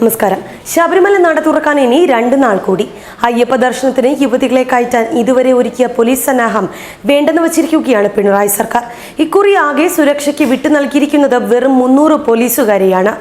നമസ്കാരം. ശബരിമല നട തുറക്കാൻ ഇനി രണ്ട് നാൾ കൂടി. അയ്യപ്പ ദർശനത്തിന് യുവതികളെ കയറ്റാൻ ഇതുവരെ ഒരുക്കിയ പോലീസ് സന്നാഹം വേണ്ടെന്ന് വച്ചിരിക്കുകയാണ് പിണറായി സർക്കാർ. ഇക്കുറി ആകെ സുരക്ഷയ്ക്ക് വിട്ടു നൽകിയിരിക്കുന്നത് വെറും മുന്നൂറ് പോലീസുകാരെയാണ്.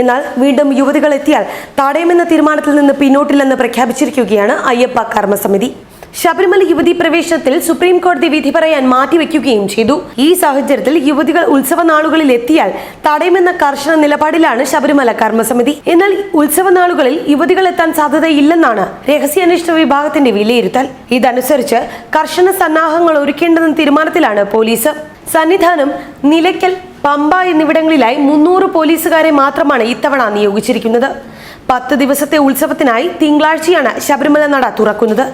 എന്നാൽ വീണ്ടും യുവതികൾ എത്തിയാൽ തടയുമെന്ന തീരുമാനത്തിൽ നിന്ന് പിന്നോട്ടില്ലെന്ന് പ്രഖ്യാപിച്ചിരിക്കുകയാണ് അയ്യപ്പ കർമ്മസമിതി. ശബരിമല യുവതി പ്രവേശനത്തിൽ സുപ്രീം കോടതി വിധി പറയാൻ മാറ്റിവെക്കുകയും ചെയ്തു. ഈ സാഹചര്യത്തിൽ യുവതികൾ ഉത്സവ നാളുകളിൽ എത്തിയാൽ തടയുമെന്ന കർശന നിലപാടിലാണ് ശബരിമല കർമ്മസമിതി. എന്നാൽ ഉത്സവ നാളുകളിൽ യുവതികൾ എത്താൻ സാധ്യതയില്ലെന്നാണ് രഹസ്യാന്വേഷണ വിഭാഗത്തിന്റെ വിലയിരുത്തൽ. ഇതനുസരിച്ച് കർശന സന്നാഹങ്ങൾ ഒരുക്കേണ്ടെന്ന തീരുമാനത്തിലാണ് പോലീസ്. സന്നിധാനം നിലയ്ക്കൽ പമ്പ എന്നിവിടങ്ങളിലായി മുന്നൂറ് പോലീസുകാരെ മാത്രമാണ് ഇത്തവണ നിയോഗിച്ചിരിക്കുന്നത്. പത്ത് ദിവസത്തെ ഉത്സവത്തിനായി തിങ്കളാഴ്ചയാണ് ശബരിമല നട തുറക്കുന്നത്.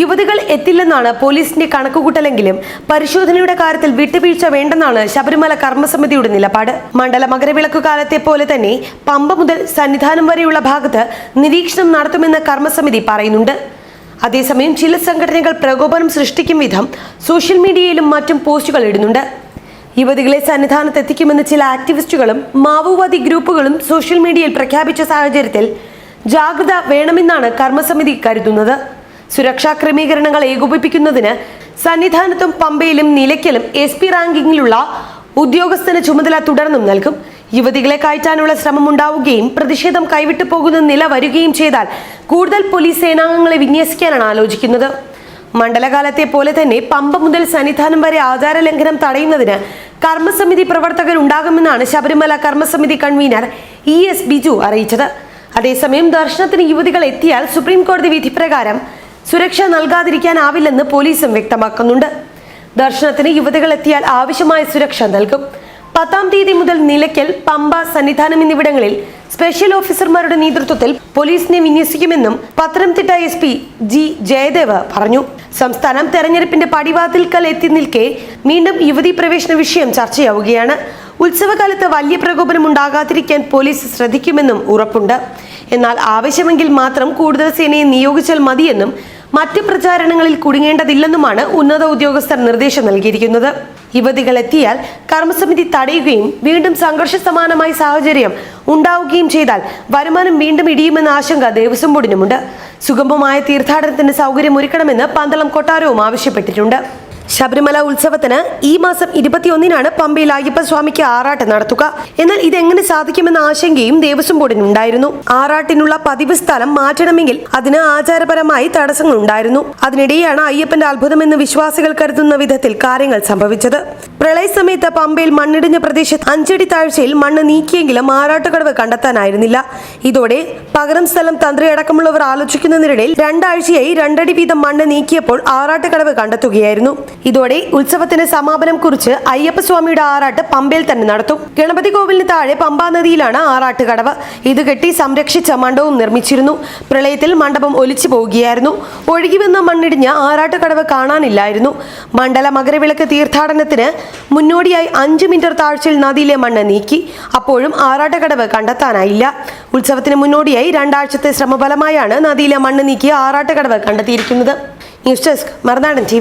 യുവതികൾ എത്തില്ലെന്നാണ് പോലീസിന്റെ കണക്കുകൂട്ടലെങ്കിലും പരിശോധനയുടെ കാര്യത്തിൽ വിട്ടുവീഴ്ച വേണ്ടെന്നാണ് ശബരിമല കർമ്മസമിതിയുടെ നിലപാട്. മണ്ഡല മകരവിളക്ക് കാലത്തെ പോലെ തന്നെ പമ്പ മുതൽ സന്നിധാനം വരെയുള്ള ഭാഗത്ത് നിരീക്ഷണം നടത്തുമെന്ന് കർമ്മസമിതി പറയുന്നുണ്ട്. അതേസമയം ചില സംഘടനകൾ പ്രകോപനം സൃഷ്ടിക്കും വിധം സോഷ്യൽ മീഡിയയിലും മറ്റും പോസ്റ്റുകൾ ഇടുന്നുണ്ട്. യുവതികളെ സന്നിധാനത്ത് എത്തിക്കുമെന്ന് ചില ആക്ടിവിസ്റ്റുകളും മാവോവാദി ഗ്രൂപ്പുകളും സോഷ്യൽ മീഡിയയിൽ പ്രഖ്യാപിച്ച സാഹചര്യത്തിൽ ജാഗ്രത വേണമെന്നാണ് കർമ്മസമിതി കരുതുന്നത്. സുരക്ഷാ ക്രമീകരണങ്ങൾ ഏകോപിപ്പിക്കുന്നതിന് സന്നിധാനത്തും പമ്പയിലും നിലയ്ക്കലും എസ് പി റാങ്കിങ്ങിലുള്ള ഉദ്യോഗസ്ഥന് ചുമതല തുടർന്നും നൽകും. യുവതികളെ കയറ്റാനുള്ള ശ്രമം ഉണ്ടാവുകയും പ്രതിഷേധം കൈവിട്ടു പോകുന്ന നില വരികയും ചെയ്താൽ കൂടുതൽ പോലീസ് സേനാംഗങ്ങളെ വിന്യസിക്കാനാണ് ആലോചിക്കുന്നത്. മണ്ഡലകാലത്തെ പോലെ തന്നെ പമ്പ മുതൽ സന്നിധാനം വരെ ആചാര ലംഘനം തടയുന്നതിന് കർമ്മസമിതി പ്രവർത്തകർ ഉണ്ടാകുമെന്നാണ് Sabarimala Karmasamithi convener E S Biju അറിയിച്ചത്. അതേസമയം ദർശനത്തിന് യുവതികൾ എത്തിയാൽ സുപ്രീം കോടതി വിധി പ്രകാരം സുരക്ഷ നൽകാതിരിക്കാനാവില്ലെന്ന് പോലീസും വ്യക്തമാക്കുന്നുണ്ട്. ദർശനത്തിന് യുവതികൾ എത്തിയാൽ ആവശ്യമായ സുരക്ഷ നൽകും. പത്താം തീയതി മുതൽ നിലയ്ക്കൽ പമ്പ സന്നിധാനം എന്നിവിടങ്ങളിൽ സ്പെഷ്യൽ ഓഫീസർമാരുടെ നേതൃത്വത്തിൽ പോലീസിനെ വിന്യസിക്കുമെന്നും Pathanamthitta S P G Jayadev പറഞ്ഞു. സംസ്ഥാനം തെരഞ്ഞെടുപ്പിന്റെ പടിവാതിൽക്കൽ എത്തി നിൽക്കെ വീണ്ടും യുവതി പ്രവേശന വിഷയം ചർച്ചയാവുകയാണ്. ഉത്സവകാലത്ത് വലിയ പ്രകോപനം ഉണ്ടാകാതിരിക്കാൻ പോലീസ് ശ്രദ്ധിക്കുമെന്നും ഉറപ്പുണ്ട്. എന്നാൽ ആവശ്യമെങ്കിൽ മാത്രം കൂടുതൽ സേനയെ നിയോഗിച്ചാൽ മതിയെന്നും മറ്റ് പ്രചാരണങ്ങളിൽ കുടുങ്ങേണ്ടതില്ലെന്നുമാണ് ഉന്നത ഉദ്യോഗസ്ഥർ നിർദ്ദേശം നൽകിയിരിക്കുന്നത്. യുവതികൾ എത്തിയാൽ കർമ്മസമിതി തടയുകയും വീണ്ടും സംഘർഷ സമാനമായ സാഹചര്യം ഉണ്ടാവുകയും ചെയ്താൽ വരുമാനം വീണ്ടും ഇടിയുമെന്ന ആശങ്ക ദേവസ്വം ബോർഡിനുമുണ്ട്. സുഗമമായ തീർത്ഥാടനത്തിന് സൗകര്യം ഒരുക്കണമെന്ന് പന്തളം കൊട്ടാരവും ആവശ്യപ്പെട്ടിട്ടുണ്ട്. ശബരിമല ഉത്സവത്തിന് ഈ മാസം ഇരുപത്തിയൊന്നിനാണ് പമ്പയിൽ അയ്യപ്പസ്വാമിക്ക് ആറാട്ട് നടത്തുക. എന്നാൽ ഇതെങ്ങനെ സാധിക്കുമെന്ന ആശങ്കയും ദേവസ്വം ബോർഡിനുണ്ടായിരുന്നു ആറാട്ടിനുള്ള പതിവ് സ്ഥലം മാറ്റണമെങ്കിൽ അതിന് ആചാരപരമായി തടസ്സങ്ങൾ ഉണ്ടായിരുന്നു അതിനിടെയാണ് അയ്യപ്പന്റെ അത്ഭുതമെന്ന് വിശ്വാസികൾ കരുതുന്ന വിധത്തിൽ കാര്യങ്ങൾ സംഭവിച്ചത്. പ്രളയ സമയത്ത് പമ്പയിൽ മണ്ണിടിഞ്ഞ പ്രദേശത്ത് അഞ്ചടി താഴ്ചയിൽ മണ്ണ് നീക്കിയെങ്കിലും ആറാട്ടുകടവ് കണ്ടെത്താനായിരുന്നില്ല. ഇതോടെ പകരം സ്ഥലം തന്ത്രി അടക്കമുള്ളവർ ആലോചിക്കുന്നതിനിടയിൽ രണ്ടാഴ്ചയായി രണ്ടടി വീതം മണ്ണ് നീക്കിയപ്പോൾ ആറാട്ടുകടവ് കണ്ടെത്തുകയായിരുന്നു. ഇതോടെ ഉത്സവത്തിന് സമാപനം കുറിച്ച് അയ്യപ്പസ്വാമിയുടെ ആറാട്ട് പമ്പയിൽ തന്നെ നടത്തും. ഗണപതി കോവിലിന് താഴെ പമ്പാ നദിയിലാണ് ആറാട്ടുകടവ്. ഇത് കെട്ടി സംരക്ഷിച്ച മണ്ഡപം നിർമ്മിച്ചിരുന്നു. പ്രളയത്തിൽ മണ്ഡപം ഒലിച്ചു പോവുകയായിരുന്നു. ഒഴുകിവന്ന മണ്ണിടിഞ്ഞ ആറാട്ടുകടവ് കാണാനില്ലായിരുന്നു. മണ്ഡല മകരവിളക്ക് തീർത്ഥാടനത്തിന് മുന്നോടിയായി അഞ്ച് മീറ്റർ താഴ്ചയിൽ നദിയിലെ മണ്ണ് നീക്കി. അപ്പോഴും ആറാട്ടക്കടവ് കണ്ടെത്താനായില്ല. ഉത്സവത്തിന് മുന്നോടിയായി രണ്ടാഴ്ചത്തെ ശ്രമഫലമായാണ് നദിയിലെ മണ്ണ് നീക്കി ആറാട്ടക്കടവ് കണ്ടെത്തിയിരിക്കുന്നത്. ന്യൂസ് ഡെസ്ക് മറുനാടൻ ടി